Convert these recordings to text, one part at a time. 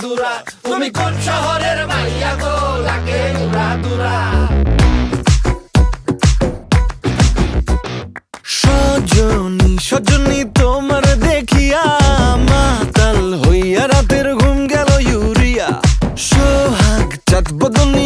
দুরা তুমি কোন শহরের মাইয়া গো? লাগে সজনী সজনী তোমার দেখিয়া মাতাল হইয়া রাতের ঘুম গেল ইউরিয়া। সোহাগ চাঁদ বদনি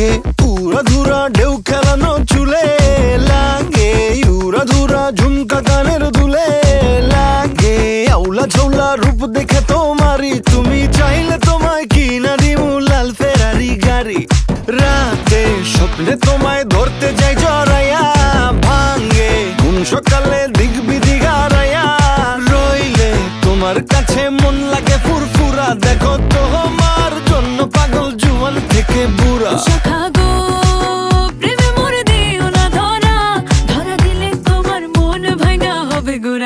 লাগে। উড়া ধুরা ঢেউ খেলানো চুলে লাগে। উড়া ধুরা ঝুমকা কানের দুলে লাগে। আউলা ঝৌলা রূপ দেখে তোমারি তুমি।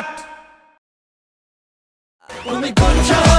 কাট তুমি কোন শহরের